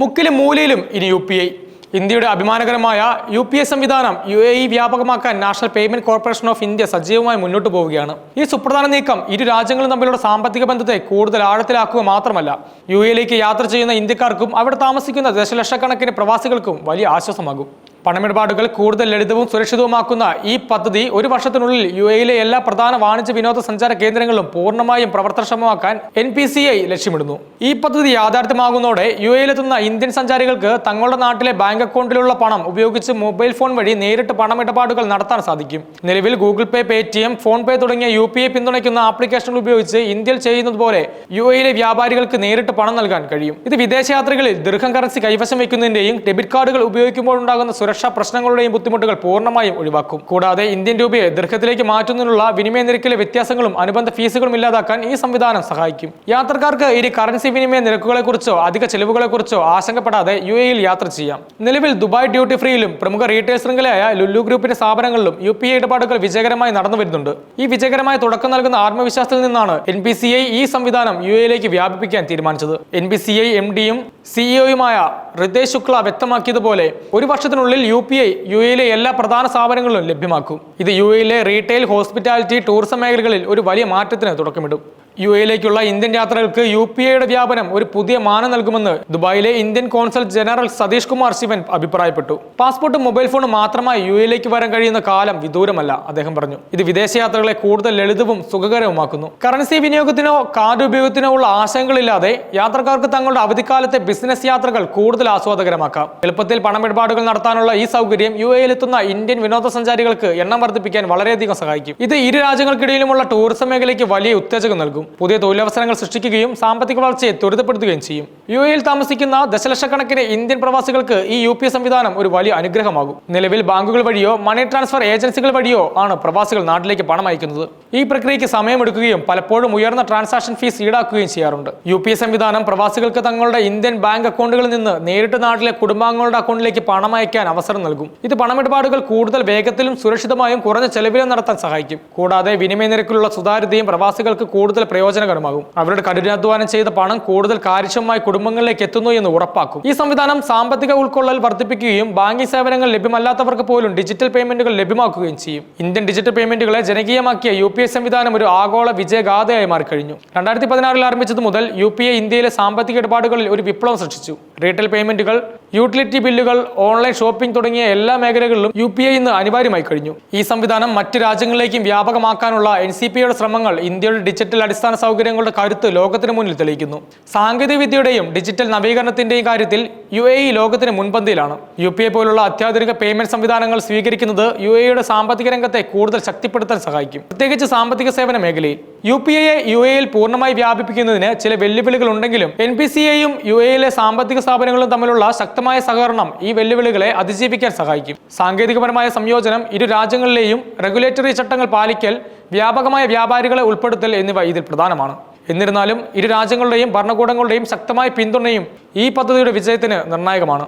മുക്കിലും മൂലയിലും ഇനി യു പി ഐ. ഇന്ത്യയുടെ അഭിമാനകരമായ യു പി ഐ സംവിധാനം U A E വ്യാപകമാക്കാൻ national payment corporation of India സജീവമായി മുന്നോട്ട് പോവുകയാണ്. ഈ സുപ്രധാന നീക്കം ഇരു രാജ്യങ്ങളും തമ്മിലുള്ള സാമ്പത്തിക ബന്ധത്തെ കൂടുതൽ ആഴത്തിലാക്കുക മാത്രമല്ല യു എയിലേക്ക് യാത്ര ചെയ്യുന്ന ഇന്ത്യക്കാർക്കും അവിടെ താമസിക്കുന്ന ദശലക്ഷക്കണക്കിന് പ്രവാസികൾക്കും വലിയ ആശ്വാസമാകും. പണമിടപാടുകൾ കൂടുതൽ ലളിതവും സുരക്ഷിതവുമാക്കുന്ന ഈ പദ്ധതി ഒരു വർഷത്തിനുള്ളിൽ യു എയിലെ എല്ലാ പ്രധാന വാണിജ്യ വിനോദസഞ്ചാര കേന്ദ്രങ്ങളും പൂർണമായും പ്രവർത്തനക്ഷമമാക്കാൻ എൻ പി സി ഐ ലക്ഷ്യമിടുന്നു. ഈ പദ്ധതി യാഥാർത്ഥ്യമാകുന്നതോടെ യു എയിലെത്തുന്ന ഇന്ത്യൻ സഞ്ചാരികൾക്ക് തങ്ങളുടെ നാട്ടിലെ ബാങ്ക് അക്കൗണ്ടിലുള്ള പണം ഉപയോഗിച്ച് മൊബൈൽ ഫോൺ വഴി നേരിട്ട് പണമിടപാടുകൾ നടത്താൻ സാധിക്കും. നിലവിൽ ഗൂഗിൾ പേ പേടിഎം ഫോൺ പേ തുടങ്ങിയ യു പി ഐ പിന്തുണയ്ക്കുന്ന ആപ്ലിക്കേഷനുകൾ ഉപയോഗിച്ച് ഇന്ത്യയിൽ ചെയ്യുന്നതുപോലെ യു എയിലെ വ്യാപാരികൾക്ക് നേരിട്ട് പണം നൽകാൻ കഴിയും. ഇത് വിദേശയാത്രകളിൽ ദീർഘം കറൻസി കൈവശം വയ്ക്കുന്നതിന്റെയും ഡെബിറ്റ് കാർഡുകൾ ഉപയോഗിക്കുമ്പോൾ ഉണ്ടാകുന്ന സുരക്ഷാ പ്രശ്നങ്ങളുടെയും ബുദ്ധിമുട്ടുകൾ പൂർണമായും ഒഴിവാക്കും. കൂടാതെ ഇന്ത്യൻ രൂപയെ ദീർഘത്തിലേക്ക് മാറ്റുന്നതിനുള്ള വിനിമയ നിരക്കിലെ വ്യത്യാസങ്ങളും അനുബന്ധ ഫീസുകളും ഇല്ലാതാക്കാൻ ഈ സംവിധാനം സഹായിക്കും. യാത്രക്കാർക്ക് ഇനി കറൻസി വിനിമയ നിരക്കുകളെക്കുറിച്ചോ അധിക ചെലവുകളെക്കുറിച്ചോ ആശങ്കപ്പെടാതെ യു എയിൽ യാത്ര ചെയ്യാം. നിലവിൽ ദുബായ് ഡ്യൂട്ടി ഫ്രീയിലും പ്രമുഖ റീറ്റെയിൽ ശൃംഖലയായ ലുല്ലു ഗ്രൂപ്പിന്റെ സ്ഥാപനങ്ങളിലും യു പി ഐ ഇടപാടുകൾ വിജയകരമായി നടന്നു വരുന്നുണ്ട്. ഈ വിജയകരമായ തുടക്കം നൽകുന്ന ആത്മവിശ്വാസത്തിൽ നിന്നാണ് എൻ പി സി ഐ ഈ സംവിധാനം യു എയിലേക്ക് വ്യാപിപ്പിക്കാൻ തീരുമാനിച്ചത്. N P C I M ഡിയും സിഇഒയുമായ റിതേഷ് ശുക്ല വ്യക്തമാക്കിയതുപോലെ ഒരു വർഷത്തിനുള്ളിൽ യു പി ഐ യു എയിലെ എല്ലാ പ്രധാന സ്ഥാപനങ്ങളിലും ലഭ്യമാക്കും. ഇത് യു എയിലെ റീറ്റെയിൽ ഹോസ്പിറ്റാലിറ്റി ടൂറിസം മേഖലകളിൽ ഒരു വലിയ മാറ്റത്തിന് തുടക്കമിടും. യു എയിലേക്കുള്ള ഇന്ത്യൻ യാത്രകൾക്ക് യു പി ഐയുടെ വ്യാപനം ഒരു പുതിയ മാനം നൽകുമെന്ന് ദുബായിലെ Indian consul general Satish Kumar Sivan അഭിപ്രായപ്പെട്ടു. പാസ്പോർട്ടും മൊബൈൽ ഫോണും മാത്രമായി യു എയിലേക്ക് വരാൻ കഴിയുന്ന കാലം വിദൂരമല്ല അദ്ദേഹം പറഞ്ഞു. ഇത് വിദേശയാത്രകളെ കൂടുതൽ ലളിതവും സുഖകരവുമാക്കുന്നു. കറൻസി വിനിയോഗത്തിനോ കാർഡ് ഉപയോഗത്തിനോ ഉള്ള ആശങ്കകളില്ലാതെ യാത്രക്കാർക്ക് തങ്ങളുടെ അവധിക്കാലത്തെ ബിസിനസ് യാത്രകൾ കൂടുതൽ ആസ്വാദകരമാക്കാം. എളുപ്പത്തിൽ പണമിടപാടുകൾ നടത്താനുള്ള ഈ സൗകര്യം യു എയിലെത്തുന്ന ഇന്ത്യൻ വിനോദസഞ്ചാരികൾക്ക് എണ്ണം വർദ്ധിപ്പിക്കാൻ വളരെയധികം സഹായിക്കും. ഇത് ഇരു രാജ്യങ്ങൾക്കിടയിലുമുള്ള ടൂറിസം മേഖലയ്ക്ക് വലിയ ഉത്തേജകം നൽകും. പുതിയ തൊഴിലവസരങ്ങൾ സൃഷ്ടിക്കുകയും സാമ്പത്തിക വളർച്ചയെ ത്വരിതപ്പെടുത്തുകയും ചെയ്യും. യു എയിൽ താമസിക്കുന്ന ദശലക്ഷക്കണക്കിന് ഇന്ത്യൻ പ്രവാസികൾക്ക് ഈ യു പി സംവിധാനം ഒരു വലിയ അനുഗ്രഹമാകും. നിലവിൽ ബാങ്കുകൾ വഴിയോ മണി ട്രാൻസ്ഫർ ഏജൻസികൾ വഴിയോ ആണ് പ്രവാസികൾ നാട്ടിലേക്ക് പണം അയക്കുന്നത്. ഈ പ്രക്രിയയ്ക്ക് സമയമെടുക്കുകയും പലപ്പോഴും ഉയർന്ന ട്രാൻസാക്ഷൻ ഫീസ് ഈടാക്കുകയും ചെയ്യാറുണ്ട്. യു പി സംവിധാനം പ്രവാസികൾക്ക് തങ്ങളുടെ ഇന്ത്യൻ ബാങ്ക് അക്കൗണ്ടുകളിൽ നിന്ന് നേരിട്ട് നാട്ടിലെ കുടുംബാംഗങ്ങളുടെ അക്കൗണ്ടിലേക്ക് പണം അയക്കാൻ അവസരം നൽകും. ഇത് പണമിടപാടുകൾ കൂടുതൽ വേഗത്തിലും സുരക്ഷിതമായും കുറഞ്ഞ ചെലവിലും നടത്താൻ സഹായിക്കും. കൂടാതെ വിനിമയ നിരക്കിലുള്ള സുതാര്യതയും പ്രവാസികൾക്ക് കൂടുതൽ പ്രയോജനകരമാകും. അവരുടെ കഠിനാധ്വാനം ചെയ്ത പണം കൂടുതൽ കാര്യക്ഷമമായി കുടുംബങ്ങളിലേക്ക് എത്തുന്നു എന്ന് ഉറപ്പാക്കും. ഈ സംവിധാനം സാമ്പത്തിക ഉൾക്കൊള്ളൽ വർദ്ധിപ്പിക്കുകയും ബാങ്കിംഗ് സേവനങ്ങൾ ലഭ്യമല്ലാത്തവർക്ക് പോലും ഡിജിറ്റൽ പേയ്മെന്റുകൾ ലഭ്യമാക്കുകയും ചെയ്യും. ഇന്ത്യൻ ഡിജിറ്റൽ പേയ്മെന്റുകളെ ജനകീയമാക്കിയ യു പി ഐ സംവിധാനം ഒരു ആഗോള വിജയഗാഥയായി മാറിക്കഴിഞ്ഞു. രണ്ടായിരത്തി പതിനാറിൽ ആരംഭിച്ചത് മുതൽ യു പി ഐ ഇന്ത്യയിലെ സാമ്പത്തിക ഇടപാടുകളിൽ ഒരു വിപ്ലവം സൃഷ്ടിച്ചു. റീറ്റെയിൽ പേയ്മെന്റുകൾ യൂട്ടിലിറ്റി ബില്ലുകൾ ഓൺലൈൻ ഷോപ്പിംഗ് തുടങ്ങിയ എല്ലാ മേഖലകളിലും യു പി ഐ ഇന്ന് അനിവാര്യമായി കഴിഞ്ഞു. ഈ സംവിധാനം മറ്റ് രാജ്യങ്ങളിലേക്കും വ്യാപകമാക്കാനുള്ള എൻ സി പി യുടെ ശ്രമങ്ങൾ ഇന്ത്യയുടെ ഡിജിറ്റൽ അടിസ്ഥാന സൗകര്യങ്ങളുടെ കരുത്ത് ലോകത്തിന് മുന്നിൽ തെളിയിക്കുന്നു. സാങ്കേതിക വിദ്യയുടെയും ഡിജിറ്റൽ നവീകരണത്തിന്റെയും കാര്യത്തിൽ യു എ ഇ ലോകത്തിന് മുൻപന്തിയിലാണ്. യു പി ഐ പോലുള്ള അത്യാധുനിക പേയ്മെന്റ് സംവിധാനങ്ങൾ സ്വീകരിക്കുന്നത് യു എയുടെ സാമ്പത്തിക രംഗത്തെ കൂടുതൽ ശക്തിപ്പെടുത്താൻ സഹായിക്കും. പ്രത്യേകിച്ച് സാമ്പത്തിക സേവന മേഖലയിൽ യു പി എയെ യു എയിൽ പൂർണമായി വ്യാപിപ്പിക്കുന്നതിന് ചില വെല്ലുവിളികൾ ഉണ്ടെങ്കിലും എൻ പി സി എയും യു എയിലെ സാമ്പത്തിക സ്ഥാപനങ്ങളും തമ്മിലുള്ള ശക്തമായ സഹകരണം ഈ വെല്ലുവിളികളെ അതിജീവിക്കാൻ സഹായിക്കും. സാങ്കേതികപരമായ സംയോജനം ഇരു രാജ്യങ്ങളിലെയും റെഗുലേറ്ററി ചട്ടങ്ങൾ പാലിക്കൽ വ്യാപകമായ വ്യാപാരികളെ ഉൾപ്പെടുത്തൽ എന്നിവ ഇതിൽ പ്രധാനമാണ്. എന്നിരുന്നാലും ഇരു രാജ്യങ്ങളുടെയും ഭരണകൂടങ്ങളുടെയും ശക്തമായ പിന്തുണയും ഈ പദ്ധതിയുടെ വിജയത്തിന് നിർണായകമാണ്.